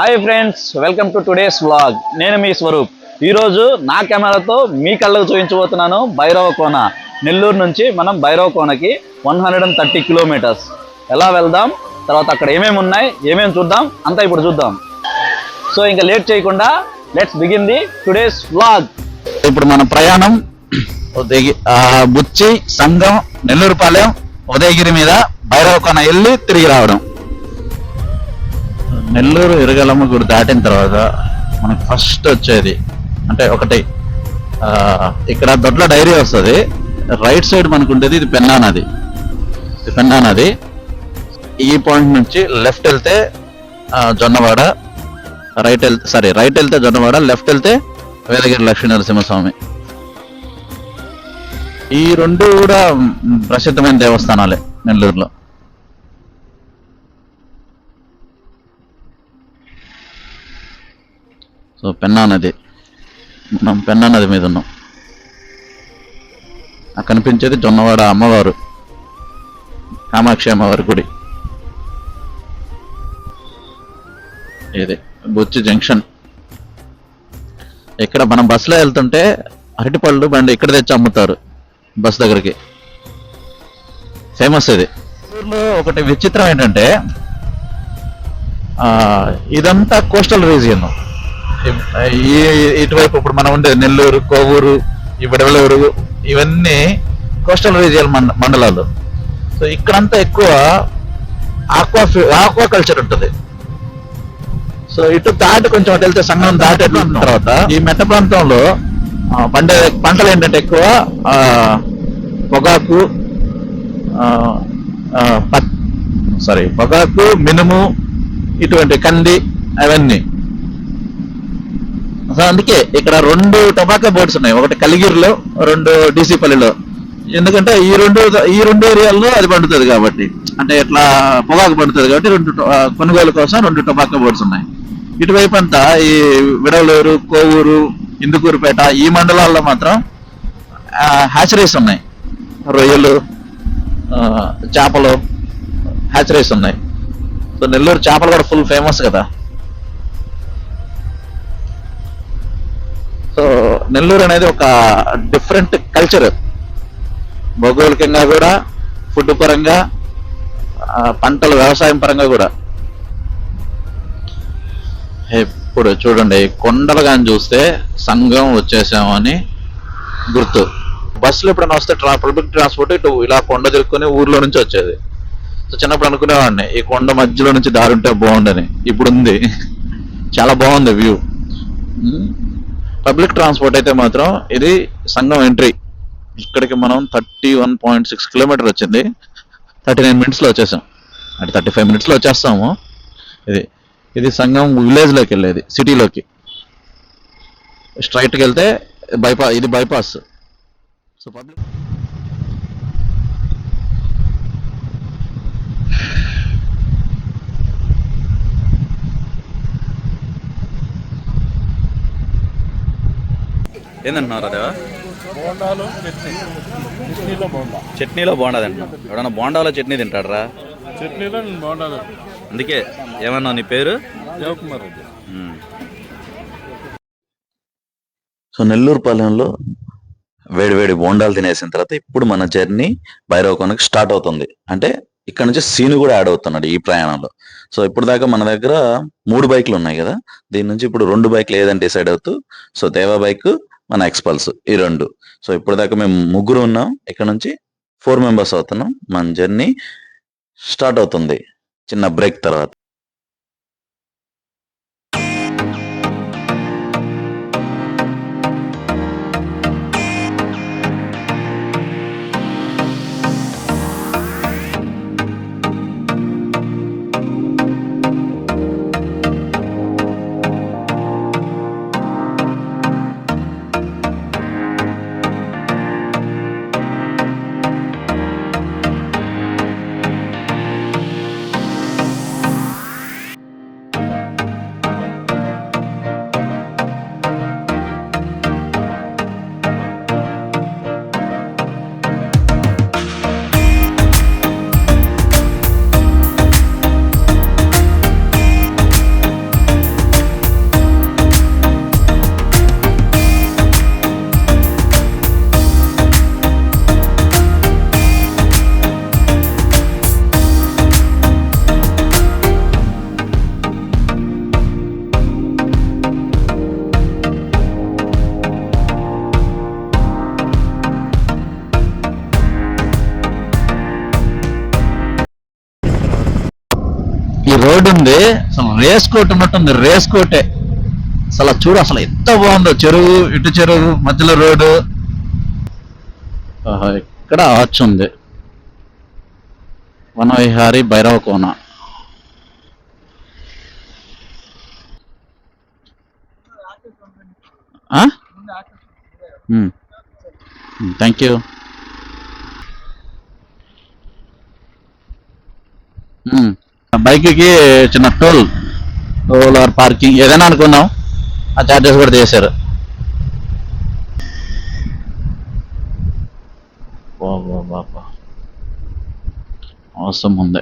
Hi friends welcome to today's vlog. నేను మీ స్వరూప్. ఈరోజు నా కెమెరాతో మీ కళ్ళకు చూపించబోతున్నాను భైరవ కోన. నెల్లూరు నుంచి మనం Bhairava కోనకి one hundred and thirty kilometres. ఎలా వెళ్దాం తర్వాత అక్కడ ఏమేమి ఉన్నాయి ఏమేమి చూద్దాం అంతా ఇప్పుడు చూద్దాం. సో ఇంకా లేట్ చేయకుండా let's begin the today's vlog. ఇప్పుడు మన ప్రయాణం బుచ్చి సంఘం నెల్లూరుపాలెం ఉదయగిరి మీద భైరవకొన వెళ్ళి తిరిగి రావడం. నెల్లూరు ఇరగలమ్మ గుడి దాటిన తర్వాత మనకి ఫస్ట్ వచ్చేది. అంటే ఒకటి ఇక్కడ దొడ్ల డైరీ వస్తుంది. రైట్ సైడ్ మనకు ఉండేది ఇది పెన్నా నది. ఇది పెన్నా నది. ఈ పాయింట్ నుంచి లెఫ్ట్ వెళ్తే జొన్నవాడ రైట్ వెళ్తే సారీ రైట్ వెళ్తే జొన్నవాడ లెఫ్ట్ వెళ్తే వేదగిరి లక్ష్మీ నరసింహస్వామి ఈ రెండు కూడా ప్రసిద్ధమైన దేవస్థానాలే నెల్లూరులో. సో పెన్నా నది. మనం పెన్నా నది మీద ఉన్నాం. ఆ కనిపించేది జొన్నవాడ అమ్మవారు కామాక్షి అమ్మవారి గుడి. ఇది బొచ్చి జంక్షన్. ఇక్కడ మనం బస్సులో వెళ్తుంటే అరటిపళ్ళు బండి ఇక్కడ తెచ్చి అమ్ముతారు బస్ దగ్గరికి. ఫేమస్ ఇది. ఊర్లో ఒకటి విచిత్రం ఏంటంటే ఇదంతా కోస్టల్ రీజియన్. ఈ ఇటువైపు ఇప్పుడు మనం ఉండే నెల్లూరు కోవూరు ఈ విడవలూరు ఇవన్నీ కోస్టల్ మండ మండలాలు. సో ఇక్కడంతా ఎక్కువ ఆక్వా ఆక్వా కల్చర్ ఉంటుంది. సో ఇటు దాటి కొంచెం అటు వెళ్తే సంగం దాటి తర్వాత ఈ మెట్ట ప్రాంతంలో పండే పంటలు ఏంటంటే ఎక్కువ పొగాకు సారీ పొగాకు మినుము ఇటువంటి కంది అవన్నీ. సో అందుకే ఇక్కడ రెండు టొబాకో బోర్డ్స్ ఉన్నాయి. ఒకటి కలిగిరిలో రెండు డీసీపల్లిలో ఎందుకంటే ఈ రెండు ఈ రెండు ఏరియాల్లో అది పండుతుంది కాబట్టి. అంటే ఇట్లా పొగాకు పండుతుంది కాబట్టి రెండు కొనుగోలు కోసం రెండు టొబాకో బోర్డ్స్ ఉన్నాయి. ఇటువైపు అంతా ఈ విడవలూరు కోవూరు ఇందుకూరుపేట ఈ మండలాల్లో మాత్రం హ్యాచరీస్ ఉన్నాయి. రొయ్యలు చేపలు హ్యాచరీస్ ఉన్నాయి. సో నెల్లూరు చేపలు కూడా ఫుల్ ఫేమస్ కదా. నెల్లూరు అనేది ఒక డిఫరెంట్ కల్చర్ భౌగోళికంగా కూడా ఫుడ్ పరంగా పంటలు వ్యవసాయం పరంగా కూడా. ఇప్పుడు చూడండి కొండలు కానీ చూస్తే సంఘం వచ్చేసాము అని గుర్తు. బస్సులు ఎప్పుడైనా వస్తే ట్రా పబ్లిక్ ట్రాన్స్పోర్ట్ ఇటు ఇలా కొండ జరుపుకొని ఊర్లో నుంచి వచ్చేది. సో చిన్నప్పుడు అనుకునేవాడిని ఈ కొండ మధ్యలో నుంచి దారి ఉంటే బాగుండని ఇప్పుడు ఉంది చాలా బాగుంది వ్యూ పబ్లిక్ ట్రాన్స్పోర్ట్ అయితే మాత్రం ఇది సంఘం ఎంట్రీ. ఇక్కడికి మనం thirty one point six kilometre వచ్చింది. థర్టీ నైన్ మినిట్స్లో వచ్చేసాం. అంటే థర్టీ ఫైవ్ మినిట్స్లో వచ్చేస్తాము. ఇది ఇది సంఘం విలేజ్లోకి వెళ్ళేది సిటీలోకి. స్ట్రైట్కి వెళ్తే బైపా ఇది బైపాస్. సో పబ్లిక్ ఏంటంటున్నారు అదే చట్నీలో బోండా. చట్నీలో బోండా తింటున్నాం ఎవడన్నా బోండాలో చట్నీ తింటాడరా? చట్నీలో అందుకే ఏమన్నా నీ పేరు? దేవకుమార్ రెడ్డి. సో నెల్లూరు పాలెంలో వేడి వేడి బోండాలు తినేసిన తర్వాత ఇప్పుడు మన జర్నీ భైరవకోనకి స్టార్ట్ అవుతుంది. అంటే ఇక్కడ నుంచి సీను కూడా యాడ్ అవుతున్నాడు ఈ ప్రయాణంలో. సో ఇప్పుడు దాకా మన దగ్గర మూడు బైక్లు ఉన్నాయి కదా. దీని నుంచి ఇప్పుడు రెండు బైక్లు ఏదని డిసైడ్ అవుతూ సో దేవా బైక్ మన ఎక్స్పల్స్ ఈ రెండు. సో ఇప్పటిదాకా దాకా మేము ముగ్గురు ఉన్నాం. ఇక్కడ నుంచి ఫోర్ మెంబర్స్ అవుతున్నాం. మన జర్నీ స్టార్ట్ అవుతుంది. చిన్న బ్రేక్ తర్వాత. రోడ్డు ఉంది అసలు రేస్ కోట్ ఉన్నట్టుంది. రేస్ కోటే. అసలు చూడు అసలు ఎంత బాగుందో. చెరువు ఇటు చెరువు మధ్యలో రోడ్డు. ఆహా, ఇక్కడ ఆర్చ్ ఉంది. వనవిహారి భైరవ కోన. థ్యాంక్ యూ బైక్కి చిన్న టోల్ టోల్ ఆర్ పార్కింగ్ ఏదైనా అనుకుందాం. ఆ చార్జెస్ కూడా చేశారు వా, అవసరం ఉంది.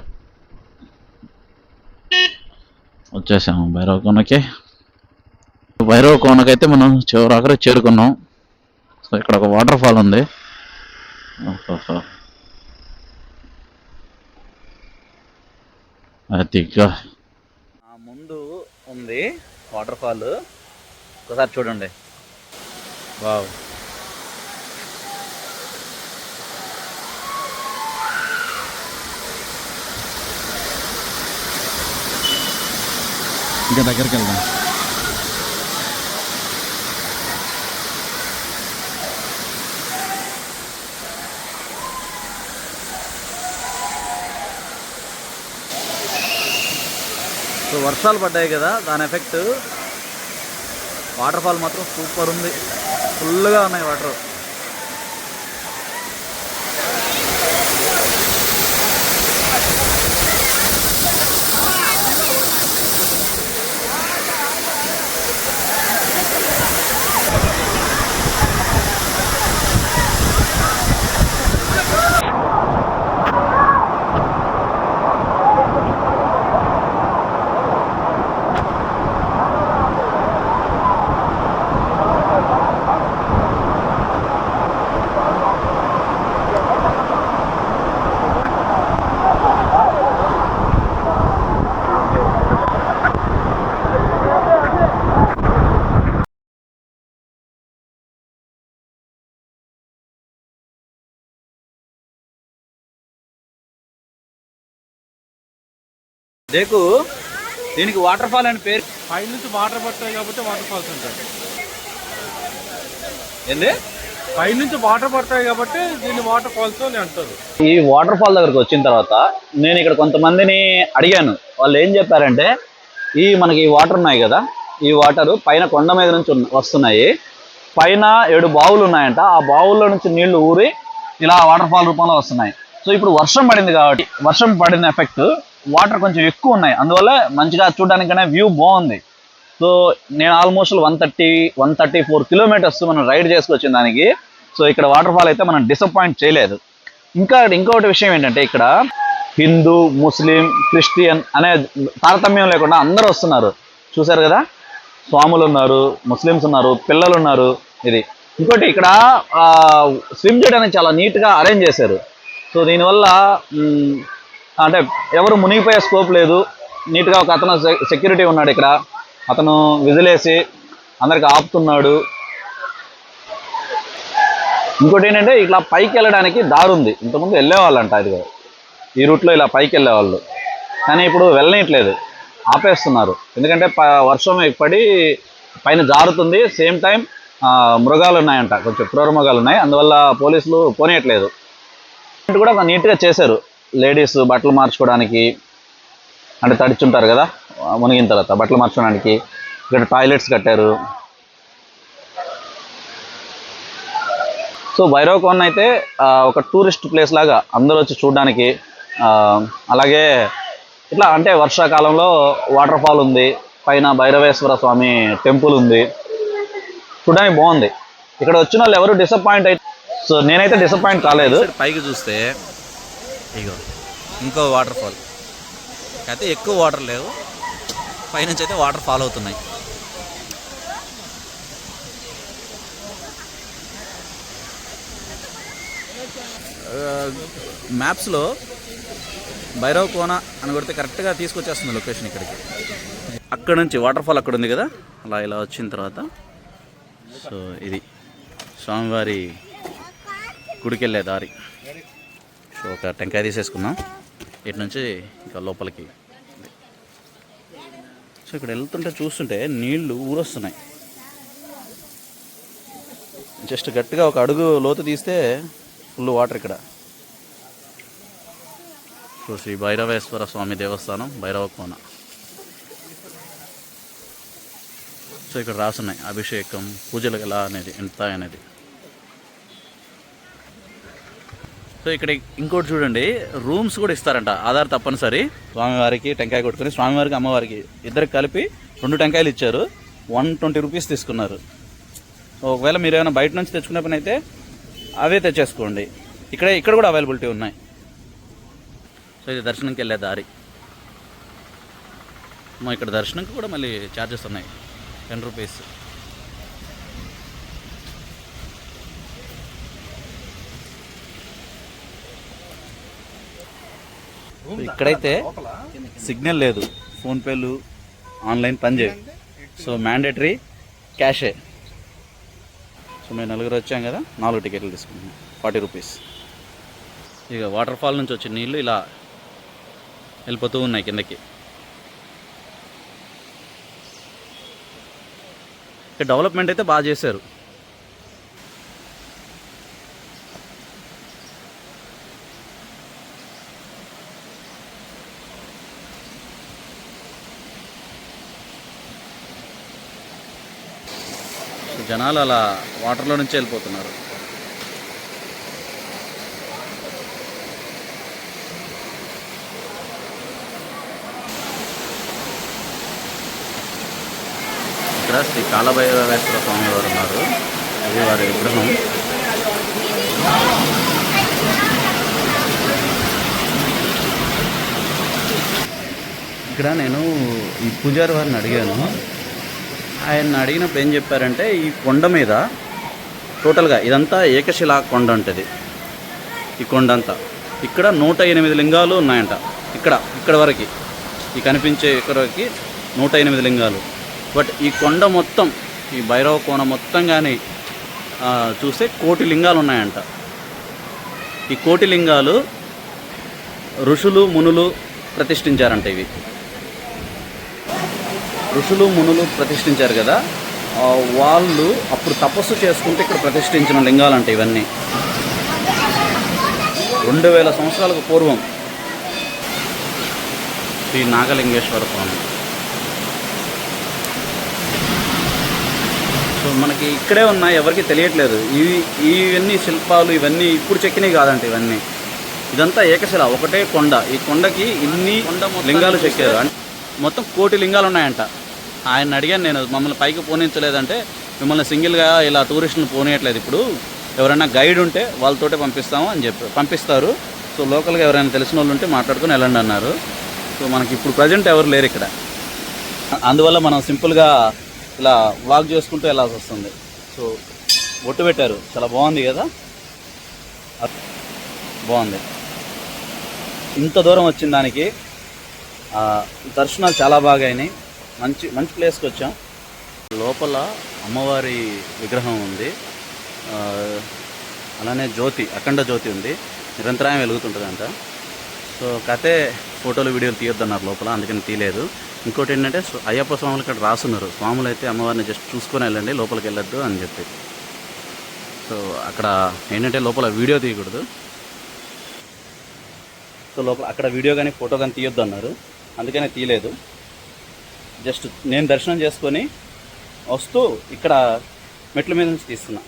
వచ్చేసాము భైరవ కోనకి. భైరవ కోనకైతే మనం చివరి ఆఖరి చేరుకున్నాం. సో ఇక్కడ ఒక వాటర్ ఫాల్ ఉంది. ఓహోహో. అదిగా ఆ ముందు ఉంది వాటర్ ఫాల్. ఒకసారి చూడండి. వావ్. ఇంకా దగ్గరికి వెళ్దాం. సో వర్షాలు పడ్డాయి కదా దాని ఎఫెక్ట్ వాటర్ ఫాల్ మాత్రం సూపర్ ఉంది. ఫుల్గా ఉన్నాయి వాటర్ దేకు? దీనికి వాటర్ ఫాల్ అని పేరు. పై నుంచి వాటర్ పడతాయి కాబట్టి వాటర్ ఫాల్స్ ఉంటాయి ఏంది? పై నుంచి వాటర్ పడతాయి కాబట్టి దీన్ని వాటర్ ఫాల్స్ అని అంటారు. ఈ వాటర్ ఫాల్ దగ్గరకు వచ్చిన తర్వాత నేను ఇక్కడ కొంతమందిని అడిగాను. వాళ్ళు ఏం చెప్పారంటే ఈ మనకి ఈ వాటర్ ఉన్నాయి కదా ఈ వాటర్ పైన కొండ మీద నుంచి వస్తున్నాయి. పైన ఏడు బావులు ఉన్నాయంట. ఆ బావుల్లో నుంచి నీళ్ళు ఊరి ఇలా వాటర్ ఫాల్ రూపంలో వస్తున్నాయి. సో ఇప్పుడు వర్షం పడింది కాబట్టి వర్షం పడిన ఎఫెక్ట్ వాటర్ కొంచెం ఎక్కువ ఉన్నాయి. అందువల్ల మంచిగా చూడడానికనే వ్యూ బాగుంది. సో నేను almost one thirty one thirty four kilometres మనం రైడ్ చేసుకొచ్చిన దానికి. సో ఇక్కడ వాటర్ ఫాల్ అయితే మనం డిసప్పాయింట్ చేయలేదు. ఇంకా ఇంకొకటి విషయం ఏంటంటే ఇక్కడ హిందూ ముస్లిం క్రిస్టియన్ అనే తారతమ్యం లేకుండా అందరూ వస్తున్నారు. చూశారు కదా? స్వాములు ఉన్నారు ముస్లిమ్స్ ఉన్నారు పిల్లలు ఉన్నారు. ఇది. ఇంకోటి ఇక్కడ స్విమ్ చేయడానికి చాలా నీట్గా అరేంజ్ చేశారు. సో దీనివల్ల అంటే ఎవరు మునిగిపోయే స్కోప్ లేదు. నీట్గా ఒక అతను సెక్యూరిటీ ఉన్నాడు ఇక్కడ. అతను విజిలేసి అందరికి ఆపుతున్నాడు. ఇంకోటి ఏంటంటే ఇట్లా పైకి వెళ్ళడానికి దారి ఉంది. ఇంతకుముందు వెళ్ళేవాళ్ళంట అది ఈ రూట్లో ఇలా పైకి వెళ్ళేవాళ్ళు. కానీ ఇప్పుడు వెళ్ళనీయట్లేదు. ఆపేస్తున్నారు. ఎందుకంటే ప- వర్షం పడి పైన జారుతుంది. సేమ్ టైం మృగాలు ఉన్నాయంట. కొంచెం క్రూర మృగాలు ఉన్నాయి. అందువల్ల పోలీసులు పోనీయట్లేదు. కూడా నీట్గా చేశారు. లేడీస్ బట్టలు మార్చుకోవడానికి అంటే తడిచుంటారు కదా మునిగిన తర్వాత బట్టలు మార్చుకోవడానికి ఇక్కడ టాయిలెట్స్ కట్టారు. సో భైరవకోన్ అయితే ఒక టూరిస్ట్ ప్లేస్ లాగా అందరూ వచ్చి చూడడానికి అలాగే ఇట్లా అంటే వర్షాకాలంలో వాటర్ ఫాల్ ఉంది పైన భైరవేశ్వర స్వామి టెంపుల్ ఉంది. చూడడానికి బాగుంది. ఇక్కడ వచ్చిన వాళ్ళు ఎవరు డిసప్పాయింట్ అయితే సో నేనైతే డిసప్పాయింట్ కాలేదు. పైకి చూస్తే ఇగో ఇంకో వాటర్ ఫాల్ అయితే ఎక్కువ వాటర్ లేవు. పైనుంచి అయితే వాటర్ ఫాల్ అవుతున్నాయి. మ్యాప్స్లో భైరవ్ కోన అని కొడితే కరెక్ట్గా తీసుకొచ్చేస్తుంది లొకేషన్ ఇక్కడికి. అక్కడ నుంచి వాటర్ ఫాల్ అక్కడ ఉంది కదా? అలా ఇలా వచ్చిన తర్వాత. సో ఇది స్వామివారి గుడికి వెళ్ళే దారి. సో ఒక టెంకాయ తీసేసుకుందాం. ఇటు నుంచి ఇంకా లోపలికి. సో ఇక్కడ వెళ్తుంటే చూస్తుంటే నీళ్ళు ఊరొస్తున్నాయి. జస్ట్ గట్టిగా ఒక అడుగు లోతు తీస్తే ఫుల్ వాటర్ ఇక్కడ. సో శ్రీ భైరవేశ్వర స్వామి దేవస్థానం భైరవ కోన సో ఇక్కడ రాసున్నాయి అభిషేకం పూజలు ఎలా అనేది ఎంత అనేది. సో ఇక్కడ ఇంకోటి చూడండి రూమ్స్ కూడా ఇస్తారంట ఆధార్ తప్పనిసరి. స్వామివారికి టెంకాయ కొట్టుకుని స్వామివారికి అమ్మవారికి ఇద్దరికి కలిపి రెండు టెంకాయలు ఇచ్చారు. వన్ ట్వంటీ రూపీస్ తీసుకున్నారు. ఒకవేళ మీరు ఏమైనా బయట నుంచి తెచ్చుకునే పని అయితే అవే తెచ్చేసుకోండి. ఇక్కడ ఇక్కడ కూడా అవైలబిలిటీ ఉన్నాయి. సో ఇది దర్శనంకి వెళ్ళే దారి. మా ఇక్కడ దర్శనంకి కూడా మళ్ళీ ఛార్జెస్ ఉన్నాయి. Ten rupees. ఇక్కడైతే సిగ్నల్ లేదు. ఫోన్పేలు ఆన్లైన్ పనిచేయవు సో మ్యాండేటరీ క్యాషే. సో మేము నలుగురు వచ్చాం కదా నాలుగు టికెట్లు తీసుకున్నాం. Forty rupees. ఇక వాటర్ ఫాల్ నుంచి వచ్చే నీళ్ళు ఇలా వెళ్ళిపోతూ ఉన్నాయి కిందకి. డెవలప్మెంట్ అయితే బాగా చేశారు. సో జనాలు అలా వాటర్లో నుంచి వెళ్ళిపోతున్నారు. ఇక్కడ శ్రీ కాలభైరవేశ్వర స్వామి వారు ఉన్నారు. ఇది వారి విగ్రహం. ఇక్కడ నేను ఈ పూజారి వారిని అడిగాను. ఆయన అడిగినప్పుడు ఏం చెప్పారంటే ఈ కొండ మీద టోటల్గా ఇదంతా ఏకశిలా కొండ ఉంటుంది ఈ కొండ అంతా ఇక్కడ నూట ఎనిమిది లింగాలు ఉన్నాయంట. ఇక్కడ ఇక్కడ వరకు. ఈ కనిపించే ఇక్కడికి నూట ఎనిమిది లింగాలు. బట్ ఈ కొండ మొత్తం ఈ భైరవ కోన మొత్తం కానీ చూస్తే కోటి లింగాలు ఉన్నాయంట. ఈ కోటి లింగాలు ఋషులు మునులు ప్రతిష్ఠించారంట ఇవి. ఋషులు మునులు ప్రతిష్ఠించారు కదా. వాళ్ళు అప్పుడు తపస్సు చేసుకుంటే ఇక్కడ ప్రతిష్ఠించిన లింగాలంట ఇవన్నీ. రెండు వేల సంవత్సరాలకు పూర్వం శ్రీ నాగలింగేశ్వర స్వామి. సో మనకి ఇక్కడే ఉన్నాయి ఎవరికి తెలియట్లేదు. ఇవి ఇవన్నీ శిల్పాలు ఇవన్నీ ఇప్పుడు చెక్కినవి కాదంట ఇవన్నీ. ఇదంతా ఏకశిల ఒకటే కొండ. ఈ కొండకి ఇన్ని లింగాలు చెక్కారు. అంటే మొత్తం కోటి లింగాలు ఉన్నాయంట ఆయన అడిగాను నేను మమ్మల్ని పైకి పోనించలేదంటే మిమ్మల్ని సింగిల్గా ఇలా టూరిస్టులు పోనీయట్లేదు ఇప్పుడు. ఎవరైనా గైడ్ ఉంటే వాళ్ళతోటే పంపిస్తాము అని చెప్పి పంపిస్తారు. సో లోకల్గా ఎవరైనా తెలిసిన వాళ్ళు ఉంటే మాట్లాడుకుని వెళ్ళండి అన్నారు. సో మనకి ఇప్పుడు ప్రజెంట్ ఎవరు లేరు ఇక్కడ. అందువల్ల మనం సింపుల్గా ఇలా వాక్ చేసుకుంటూ వెళ్ళాల్సి వస్తుంది. సో బొట్టు పెట్టారు. చాలా బాగుంది కదా? బాగుంది. ఇంత దూరం వచ్చిన దానికి దర్శనాలు చాలా బాగా అయినాయి. మంచి మంచి ప్లేస్కి వచ్చాం. లోపల అమ్మవారి విగ్రహం ఉంది. అలానే జ్యోతి అఖండ జ్యోతి ఉంది. నిరంతరాయం వెలుగుతుంటుందంట. సో కథే ఫోటోలు వీడియోలు తీయొద్దన్నారు లోపల అందుకని తీయలేదు. ఇంకోటి ఏంటంటే అయ్యప్ప స్వాములు ఇక్కడ రాసున్నారు. స్వాములు అయితే అమ్మవారిని జస్ట్ చూసుకొని వెళ్ళండి లోపలికి వెళ్ళొద్దు అని చెప్పి. సో అక్కడ ఏంటంటే లోపల వీడియో తీయకూడదు. సో లోపల అక్కడ వీడియో కానీ ఫోటో కానీ తీయొద్దు అన్నారు అందుకనే తీయలేదు. జస్ట్ నేను దర్శనం చేసుకొని వస్తూ ఇక్కడ మెట్ల మీద నుంచి తీస్తున్నా.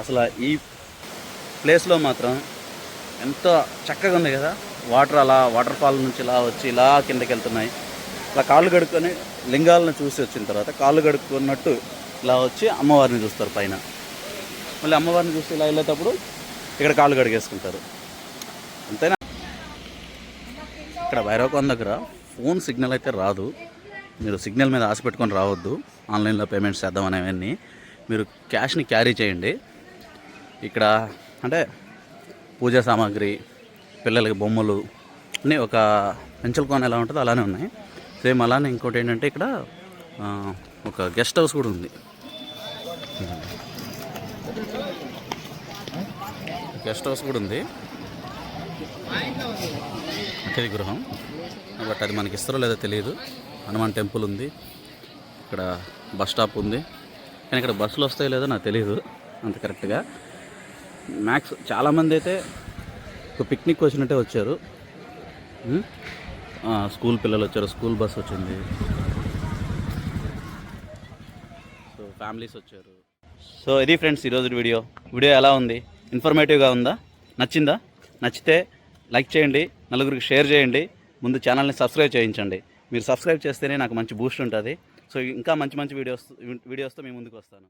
అసలు ఈ ప్లేస్లో మాత్రం ఎంత చక్కగా ఉంది కదా. వాటర్ అలా వాటర్ ఫాల్ నుంచి ఇలా వచ్చి ఇలా కిందకి వెళ్తున్నాయి. ఇలా కాళ్ళు కడుక్కొని లింగాలను చూసి వచ్చిన తర్వాత కాళ్ళు కడుక్కున్నట్టు ఇలా వచ్చి అమ్మవారిని చూస్తారు పైన. మళ్ళీ అమ్మవారిని చూసి ఇలా వెళ్ళేటప్పుడు ఇక్కడ కాళ్ళు కడిగేసుకుంటారు. అంతేనా? ఇక్కడ భైరవకొండ దగ్గర ఫోన్ సిగ్నల్ అయితే రాదు. మీరు సిగ్నల్ మీద ఆశ పెట్టుకొని రావద్దు. ఆన్లైన్లో పేమెంట్స్ చేద్దాం అనేవన్నీ మీరు క్యాష్ని క్యారీ చేయండి. ఇక్కడ అంటే పూజా సామాగ్రి పిల్లలకి బొమ్మలు అన్నీ ఒక పెంచల కోన ఎలా ఉంటుందో అలానే ఉన్నాయి. సేమ్ అలానే ఇంకోటి ఏంటంటే ఇక్కడ ఒక గెస్ట్ హౌస్ కూడా ఉంది. గెస్ట్ హౌస్ కూడా ఉంది. అతిథి గృహం. బట్ అది మనకి ఇస్తారో లేదో తెలియదు. హనుమాన్ టెంపుల్ ఉంది. ఇక్కడ బస్ స్టాప్ ఉంది. కానీ ఇక్కడ బస్సులు వస్తాయో లేదో నాకు తెలియదు అంత కరెక్ట్గా. మ్యాక్స్ చాలామంది అయితే ఒక పిక్నిక్ వచ్చినట్టే వచ్చారు. స్కూల్ పిల్లలు వచ్చారు. స్కూల్ బస్ వచ్చింది. సో ఫ్యామిలీస్ వచ్చారు. సో ఇది ఫ్రెండ్స్ ఈరోజు వీడియో. వీడియో ఎలా ఉంది? ఇన్ఫర్మేటివ్గా ఉందా? నచ్చిందా? నచ్చితే లైక్ చేయండి. నలుగురికి షేర్ చేయండి. ముందు ఛానల్ని సబ్స్క్రైబ్ చేయించండి. మీరు సబ్స్క్రైబ్ చేస్తేనే నాకు మంచి బూస్ట్ ఉంటుంది. సో ఇంకా మంచి మంచి వీడియోస్ వీడియోస్తో మీ ముందుకు వస్తాను.